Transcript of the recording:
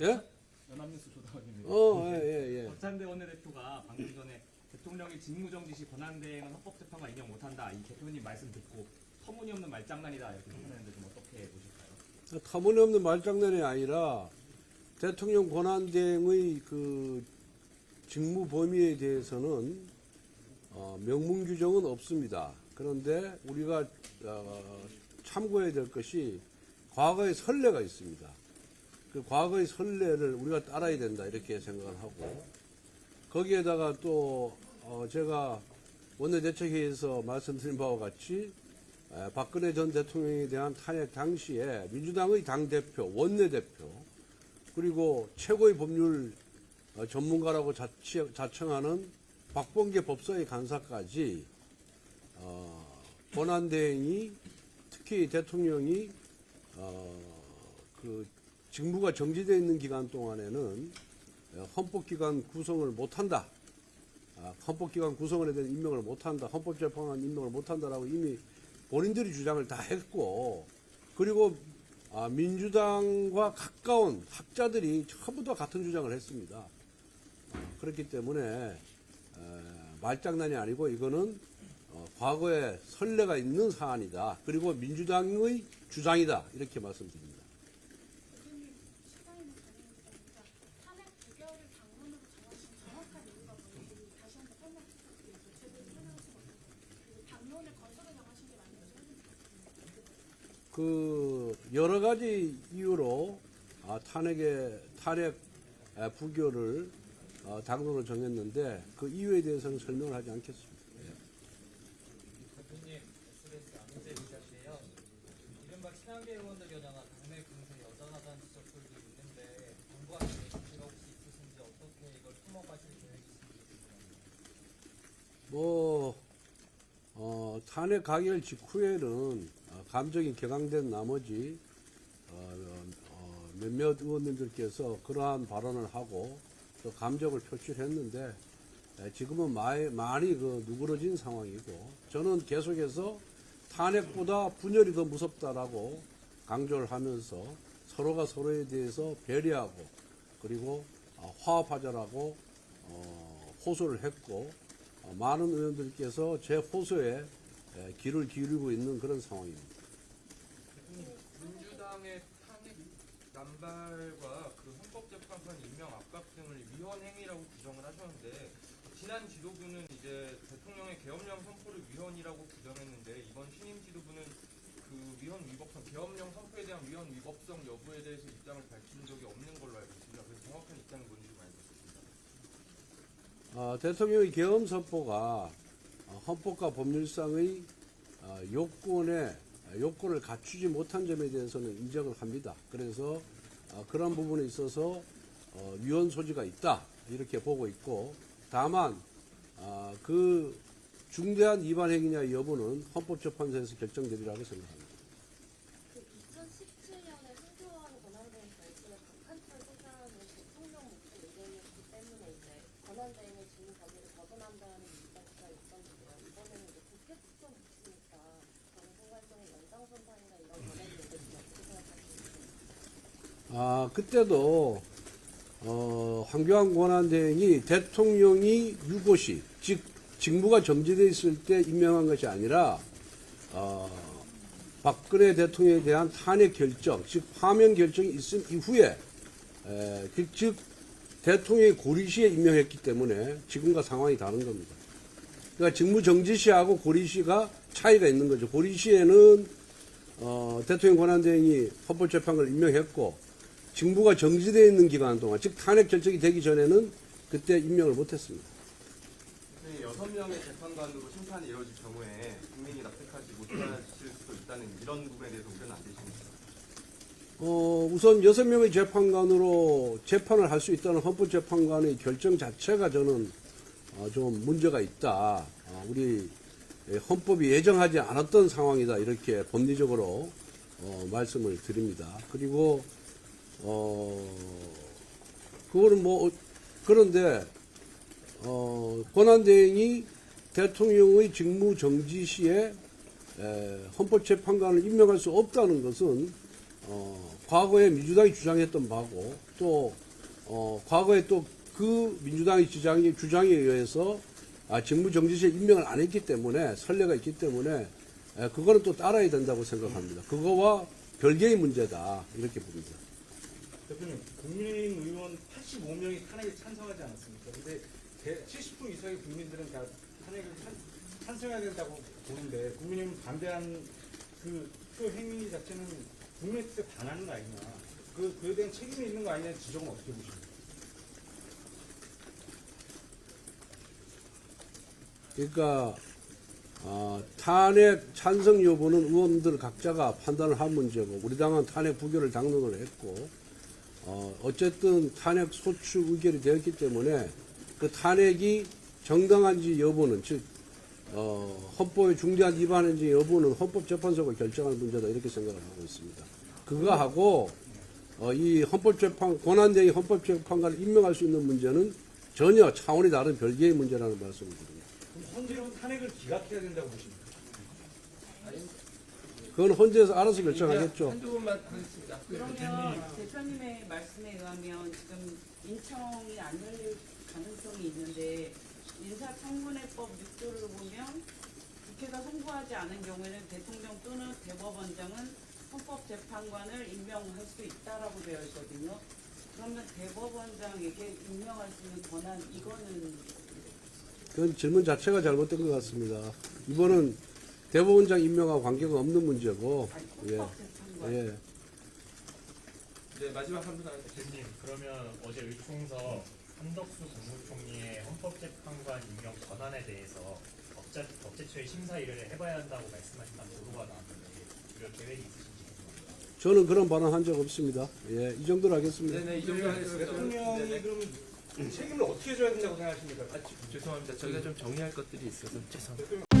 예? 연합뉴스 조다원입니다. 어, 예, 예, 예. 박찬대 원내대표가 방금 전에 대통령이 직무정지 시 권한대행은 헌법재판관 인정 못한다. 이 대표님 말씀 듣고 터무니없는 말장난이다 이렇게 표현했는데 좀 어떻게 보실까요? 터무니없는 말장난이 아니라 대통령 권한대행의 그 직무 범위에 대해서는 어, 명문 규정은 없습니다. 그런데 우리가 어, 참고해야 될 것이 과거의 선례가 있습니다. 그 과거의 선례를 우리가 따라야 된다 이렇게 생각을 하고. 거기에다가 또 어, 제가 원내대책회의에서 말씀드린 바와 같이 에, 박근혜 전 대통령에 대한 탄핵 당시에 민주당의 당대표, 원내대표, 그리고 최고의 법률 어, 전문가라고 자청하는 박범계 법사위 간사까지 어, 권한대행이 특히 대통령이 어, 그 직무가 정지되어 있는 기간 동안에는 어, 헌법기관 구성을 못한다. 아, 헌법기관 구성에 대한 임명을 못한다. 헌법재판관 임명을 못한다라고 이미 본인들이 주장을 다 했고 그리고 아, 민주당과 가까운 학자들이 전부 다 같은 주장을 했습니다. 어, 그렇기 때문에 에, 말장난이 아니고 이거는 어, 과거에 선례가 있는 사안이다. 그리고 민주당의 주장이다. 이렇게 말씀드립니다. 대표님 시간이 다르니까 탄핵 부결을 당론으로 정하신 정확한 이유가 뭔지 다시 한번 설명 부탁드립니다. 제대로 설명하신 것 같아요. 그리고 당론을 건설을 정하신 게 맞는지 그 여러 가지 이유로 아, 탄핵의 탄핵 아, 부결을 어, 당론으로 정했는데 그 이유에 대해서는 설명을 하지 않겠습니다. 대표님, SBS 안민재 기자인데요. 이른바 친한계 의원들 겨냥한 당내 군세 여전하다는 지적들도 있는데 정부한테 메시지가 혹시 있으신지 어떻게 이걸 품어가실 계획이신지. 뭐 어, 탄핵 가결 직후에는 어, 감정이 격앙된 나머지 어, 어, 몇몇 의원님들께서 그러한 발언을 하고 또 감정을 표출했는데 에, 지금은 많이, 많이 그 누그러진 상황이고 저는 계속해서 탄핵보다 분열이 더 무섭다라고 강조를 하면서 서로가 서로에 대해서 배려하고 그리고 어, 화합하자라고 어, 호소를 했고 어, 많은 의원들께서 제 호소에 에, 귀를 기울이고 있는 그런 상황입니다. 민주당의 탄핵 남발과 그 헌법재판관 임명 압박 등을 위헌 행위라고 규정을 하셨는데 지난 지도부는 이제 대통령의 계엄령 선포를 위헌이라고 규정했는데 이번 신임 지도부는 그 위헌 위법성 계엄령 선포에 대한 위헌 위법성 여부에 대해서 입장을 밝힌 적이 없는 걸로 알고 있습니다. 그래서 정확한 입장이 뭔지 좀 알고 싶습니다. 어, 대통령의 계엄 선포가 어, 헌법과 법률상의 어, 요건에 요건을 갖추지 못한 점에 대해서는 인정을 합니다. 그래서 어, 그런 부분에 있어서 어, 위헌 소지가 있다 이렇게 보고 있고 다만 어, 그 중대한 위반 행위냐 여부는 헌법재판소에서 결정되리라고 생각합니다. 그 2017년에 한교안 권한대행 직무 범위를 벗어난다는 아, 그때도, 어, 황교안 권한대행이 대통령이 유고시, 즉, 직무가 정지되어 있을 때 임명한 것이 아니라, 어, 박근혜 대통령에 대한 탄핵 결정, 즉, 파면 결정이 있은 이후에, 에, 그, 즉, 대통령이 고리시에 임명했기 때문에 지금과 상황이 다른 겁니다. 그러니까 직무 정지시하고 고리시가 차이가 있는 거죠. 고리시에는 어, 대통령 권한대행이 헌법재판관을 임명했고 직무가 정지되어 있는 기간 동안 즉 탄핵 결정이 되기 전에는 그때 임명을 못했습니다. 네, 여섯 명의 재판관으로 심판이 이루어질 경우에 국민이 납득하지 못하실 수도 있다는 이런 부분에 대해서 우려는 안 되십니까? 어, 우선 여섯 명의 재판관으로 재판을 할 수 있다는 헌법재판관의 결정 자체가 저는 어, 좀 문제가 있다. 어, 우리 헌법이 예정하지 않았던 상황이다. 이렇게 법리적으로 어, 말씀을 드립니다. 그리고 어, 그거는 뭐 어, 그런데 어, 권한대행이 대통령의 직무 정지 시에 에, 헌법재판관을 임명할 수 없다는 것은 어, 과거에 민주당이 주장했던 바고 또 어, 과거에 또 그 민주당의 주장에, 주장에 의해서 아, 직무 정지시에 임명을 안 했기 때문에 선례가 있기 때문에 에, 그거는 또 따라야 된다고 생각합니다. 그거와 별개의 문제다 이렇게 봅니다. 대표님, 국민의힘 의원 85명이 탄핵에 찬성하지 않았습니까? 근데 70% 이상의 국민들은 다 탄핵을 찬, 찬성해야 된다고 보는데 국민의힘 반대한 그 투표 행위 자체는 국민의 뜻에 반하는 거 아니냐. 그, 그에 대한 책임이 있는 거 아니냐는 지적은 어떻게 보십니까? 그러니까 어, 탄핵 찬성 여부는 의원들 각자가 판단을 한 문제고 우리 당은 탄핵 부결을 당론을 했고 어, 어쨌든 탄핵 소추 의결이 되었기 때문에 그 탄핵이 정당한지 여부는 즉 어, 헌법에 중대한 위반인지 여부는 헌법재판소가 결정할 문제다 이렇게 생각을 하고 있습니다. 그거 하고 어, 이 헌법재판 권한대행 헌법재판관을 임명할 수 있는 문제는 전혀 차원이 다른 별개의 문제라는 말씀을 드립니다. 그럼 헌재로 탄핵을 기각해야 된다고 보십니까? 그건 헌재에서 알아서 결정하겠죠. 한두 분만 하겠습니다. 그러면 대표님의 말씀에 의하면 지금 인청이 안 열릴 가능성이 있는데 인사청문회법 6조를 보면 국회가 송부하지 않은 경우에는 대통령 또는 대법원장은 헌법재판관을 임명할 수 있다라고 되어 있거든요. 그러면 대법원장에게 임명할 수 있는 권한 이거는 그건 질문 자체가 잘못된 것 같습니다. 이번은 대법원장 임명하고 관계가 없는 문제고, 아니 예, 예. 네, 마지막 한분 하겠습니다. 대표님 그러면 어제 의총서 한덕수 국무총리의 헌법재판관 임명 권한에 대해서 법제, 법제처의 심사 일을 해봐야 한다고 말씀하신다는 보도가 나왔는데 이럴 계획이 있으신지 궁금합니다. 저는 그런 발언 한 적 없습니다. 예, 이 정도로 하겠습니다. 네네, 이 정도 하겠습니다. 대통령이 네네. 그러면 책임을 어떻게 져야 된다고 생각하십니까? 아, 죄송합니다. 저희가 좀 정리할 것들이 있어서 죄송합니다.